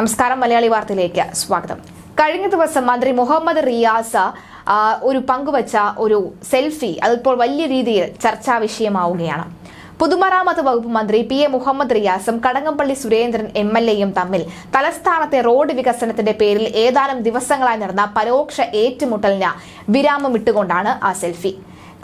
നമസ്കാരം മലയാളി വാർത്തയിലേക്ക് സ്വാഗതം. കഴിഞ്ഞ ദിവസം മന്ത്രി മുഹമ്മദ് റിയാസ ഒരു പങ്കുവച്ച ഒരു സെൽഫി അതിപ്പോൾ വലിയ രീതിയിൽ ചർച്ചാ വിഷയമാവുകയാണ്. പൊതുമരാമത്ത് വകുപ്പ് മന്ത്രി പി എ മുഹമ്മദ് റിയാസും കടകംപള്ളി സുരേന്ദ്രൻ എം എൽ എയും തമ്മിൽ തലസ്ഥാനത്തെ റോഡ് വികസനത്തിന്റെ പേരിൽ ഏതാനും ദിവസങ്ങളായി നടന്ന പരോക്ഷ ഏറ്റുമുട്ടലിന് വിരാമമിട്ടുകൊണ്ടാണ് ആ സെൽഫി.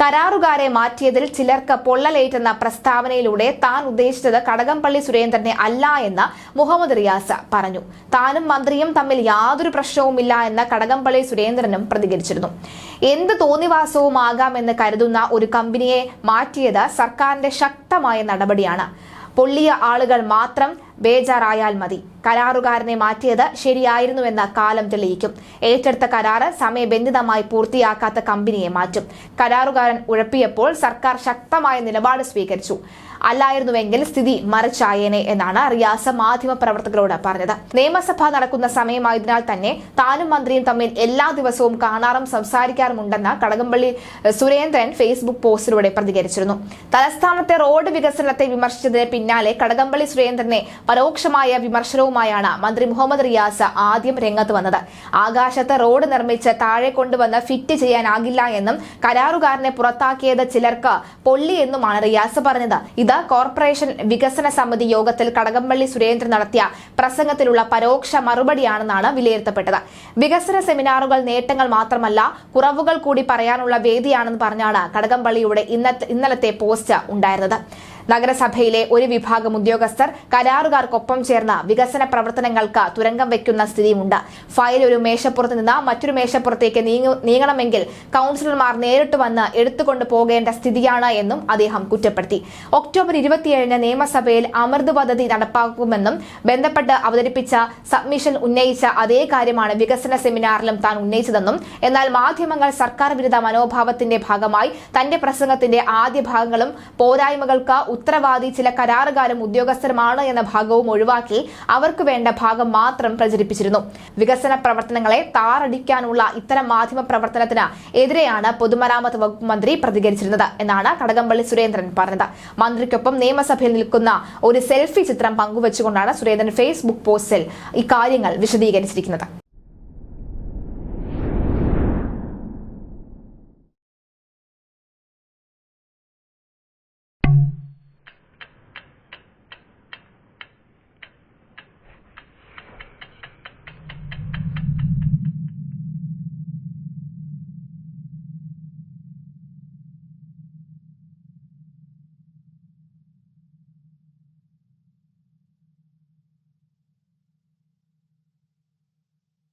കരാറുകാരെ മാറ്റിയതിൽ ചിലർക്ക് പൊള്ളലേറ്റെന്ന പ്രസ്താവനയിലൂടെ താൻ ഉദ്ദേശിച്ചത് കടകംപള്ളി സുരേന്ദ്രനെ അല്ല എന്ന് മുഹമ്മദ് റിയാസ് പറഞ്ഞു. താനും മന്ത്രിയും തമ്മിൽ യാതൊരു പ്രശ്നവുമില്ല എന്ന് കടകംപള്ളി സുരേന്ദ്രനും പ്രതികരിച്ചിരുന്നു. എന്ത് തോന്നിവാസവുമാകാമെന്ന് കരുതുന്ന ഒരു കമ്പനിയെ മാറ്റിയത് സർക്കാരിന്റെ ശക്തമായ നടപടിയാണ്. പൊള്ളിയ ആളുകൾ മാത്രം ബേജാറായാൽ മതി. കരാറുകാരനെ മാറ്റിയത് ശരിയായിരുന്നുവെന്ന് കാലം തെളിയിക്കും. ഏറ്റെടുത്ത കരാറ് സമയബന്ധിതമായി പൂർത്തിയാക്കാത്ത കമ്പനിയെ മാറ്റും. കരാറുകാരൻ ഉഴപ്പിയപ്പോൾ സർക്കാർ ശക്തമായ നിലപാട് സ്വീകരിച്ചു. അല്ലായിരുന്നുവെങ്കിൽ സ്ഥിതി മറിച്ചായേനെ എന്നാണ് റിയാസ് മാധ്യമപ്രവർത്തകരോട് പറഞ്ഞത്. നിയമസഭ നടക്കുന്ന സമയമായതിനാൽ തന്നെ താനും മന്ത്രിയും തമ്മിൽ എല്ലാ ദിവസവും കാണാറും സംസാരിക്കാറുമുണ്ടെന്ന് കടകംപള്ളി സുരേന്ദ്രൻ ഫേസ്ബുക്ക് പോസ്റ്റിലൂടെ പ്രതികരിച്ചിരുന്നു. തലസ്ഥാനത്തെ റോഡ് വികസനത്തെ വിമർശിച്ചതിന് പിന്നാലെ കടകംപള്ളി സുരേന്ദ്രനെ പരോക്ഷമായ വിമർശനവുമായാണ് മന്ത്രി മുഹമ്മദ് റിയാസ് ആദ്യം രംഗത്ത് വന്നത്. ആകാശത്ത് റോഡ് നിർമ്മിച്ച് താഴെ കൊണ്ടുവന്ന് ഫിറ്റ് ചെയ്യാനാകില്ല എന്നും കരാറുകാരനെ പുറത്താക്കിയത് ചിലർക്ക് പൊള്ളി എന്നുമാണ് റിയാസ് പറഞ്ഞത്. ഇത് കോർപ്പറേഷൻ വികസന സമിതി യോഗത്തിൽ കടകംപള്ളി സുരേന്ദ്രൻ നടത്തിയ പ്രസംഗത്തിലുള്ള പരോക്ഷ മറുപടിയാണെന്നാണ് വിലയിരുത്തപ്പെട്ടത്. വികസന സെമിനാറുകൾ നേട്ടങ്ങൾ മാത്രമല്ല കുറവുകൾ കൂടി പറയാനുള്ള വേദിയാണെന്ന് പറഞ്ഞാണ് കടകംപള്ളിയുടെ ഇന്നലത്തെ പോസ്റ്റ് ഉണ്ടായിരുന്നത്. നഗരസഭയിലെ ഒരു വിഭാഗം ഉദ്യോഗസ്ഥർ കരാറുകാർക്കൊപ്പം ചേർന്ന വികസന പ്രവർത്തനങ്ങൾക്ക് തുരങ്കം വെക്കുന്ന സ്ഥിതിയുമുണ്ട്. ഫയൽ ഒരു മേശപ്പുറത്ത് നിന്ന് മറ്റൊരു മേശപ്പുറത്തേക്ക് നീങ്ങണമെങ്കിൽ കൌൺസിലർമാർ നേരിട്ട് വന്ന് എടുത്തുകൊണ്ട് പോകേണ്ട സ്ഥിതിയാണ് എന്നും അദ്ദേഹം കുറ്റപ്പെടുത്തി. ഒക്ടോബർ ഇരുപത്തിയേഴിന് നിയമസഭയിൽ അമൃത് പദ്ധതി നടപ്പാക്കുമെന്നും ബന്ധപ്പെട്ട് അവതരിപ്പിച്ച സബ്മിഷൻ ഉന്നയിച്ച അതേ കാര്യമാണ് വികസന സെമിനാറിലും താൻ ഉന്നയിച്ചതെന്നും എന്നാൽ മാധ്യമങ്ങൾ സർക്കാർ വിരുദ്ധ മനോഭാവത്തിന്റെ ഭാഗമായി തന്റെ പ്രസംഗത്തിന്റെ ആദ്യ ഭാഗങ്ങളും പോരായ്മകൾക്ക് ഉത്തരവാദി ചില കരാറുകാരും ഉദ്യോഗസ്ഥരുമാണ് എന്ന ഭാഗവും ഒഴിവാക്കി അവർക്ക് വേണ്ട ഭാഗം മാത്രം പ്രചരിപ്പിച്ചിരുന്നു. വികസന പ്രവർത്തനങ്ങളെ താറടിക്കാനുള്ള ഇത്തരം മാധ്യമ പ്രവർത്തനത്തിന് എതിരെയാണ് പൊതുമരാമത്ത് വകുപ്പ് മന്ത്രി പ്രതികരിച്ചിരുന്നത് എന്നാണ് കടകംപള്ളി സുരേന്ദ്രൻ പറഞ്ഞത്. മന്ത്രിക്കൊപ്പം നിയമസഭയിൽ നിൽക്കുന്ന ഒരു സെൽഫി ചിത്രം പങ്കുവച്ചുകൊണ്ടാണ് സുരേന്ദ്രൻ ഫേസ്ബുക്ക് പോസ്റ്റിൽ ഇക്കാര്യങ്ങൾ വിശദീകരിച്ചിരിക്കുന്നത്.